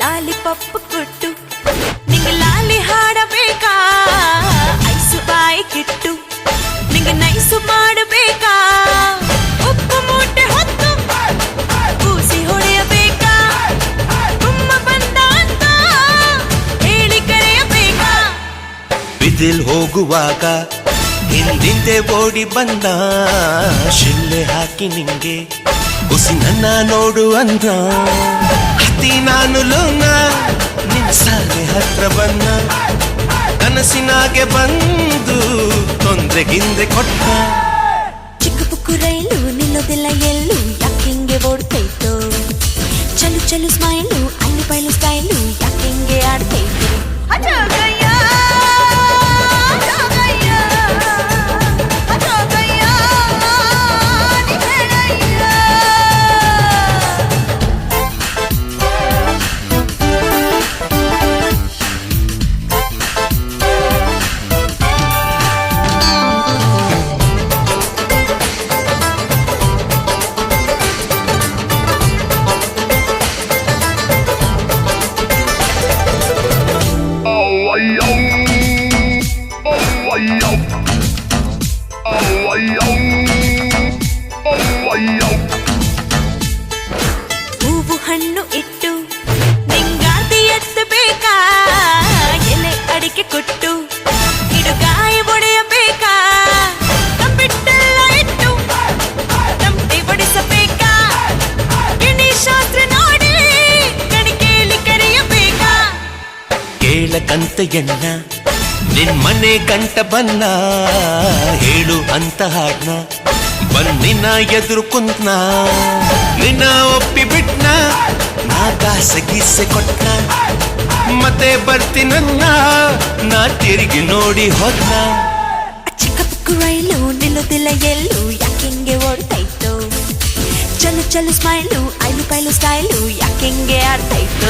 Lollipop ಕೊಟ್ಟು, ನಿಂಗೆ ಲಾಲಿ ಹಾಡಬೇಕಾ? ಐಸು ಬಾಯಿ ಕಿಟ್ಟು, ನಿಂಗೆ ನೈಸು ಮಾಡಬೇಕಾ? ಉಪ್ಪು ಮೂಟೆ ಹೊತ್ತು, ಕೂಸಿ ಹೊಡೆಯಬೇಕಾ? ತುಂಬ ಬಂದ ಅಂತ ಹೇಳಿ ಕರೆಯಬೇಕಾ? ಬಿದಿಲ್ ಹೋಗುವಾಗ ಹಿಂದಿಂದೆ ಓಡಿ ಬಂದ, ಶಿಲ್ಲೆ ಹಾಕಿ ನಿಂಗೆ ನನ್ನ ನೋಡು ಅಂದ. ನಾನು ಲೋನ ನಿನ್ ಸಾಲೆ ಹತ್ರ ಬನ್ನ ಕನಸಿನಾಗೆ ಬಂದು ತೊಂದ್ರೆ ಗಿಂದ್ರೆ ಕೊಟ್ಟ ಚಿಕ್ಕ ಪುಕ್ಕು ರೈಲು ನಿಲ್ಲೋದಿಲ್ಲ ಎಲ್ಲೂ ಯಾಕೆಂಗೆ ಓಡ್ತೈತೋ ಚಲು ಚಲು ಸ್ಮೈಲು ಅಲ್ಲಿ ಬಯಲು ಸ್ಟೈಲು ಯಾಕೆಂಗೆ ಆಡ್ತೈತೋ ಹೂವು ಹಣ್ಣು ಇಟ್ಟು ನಿಂಗಾರ್ತಿ ಎತ್ತಬೇಕಾ? ಎಲೆ ಅಡಿಕೆ ಕೊಟ್ಟು ಗಿಡಗಾಯಿ ಒಡೆಯಬೇಕಾ? ತಂಪಿ ಬಡಿಸಬೇಕಾ? ಗಿಣಿ ಶಾಸ್ತ್ರ ನೋಡಿ ನಿನ್ ಮನೆ ಗಂಟ ಬನ್ನ ಹೇಳು ಅಂತ ಹಾಡ್ನ. ಬನ್ನಿನ ಎದುರು ಕುಂತ್ನ, ನಿನ್ನ ಒಪ್ಪಿ ಬಿಟ್ನ ನಾ ಕಾಸೆ ಗೀಸೆ ಕೊಟ್ನ. ಮತ್ತೆ ಬರ್ತೀನನ್ನ ನಾ ತಿರುಗಿ ನೋಡಿ ಹೋದ್ನ. ಚಿಕ್ಕ ಪುಕ್ಕು ರೈಲು ನಿಲ್ಲುದಿಲ್ಲ ಎಲ್ಲೂ ಯಾಕೆಂಗೆ ಓಡ್ತಾಯ್ತು? ಚಲು ಚಲು ಸ್ಮೈಲು ಐಲು ಪೈಲು ಸ್ಟೈಲು ಯಾಕೆಂಗೆ ಆಡ್ತೈತೋ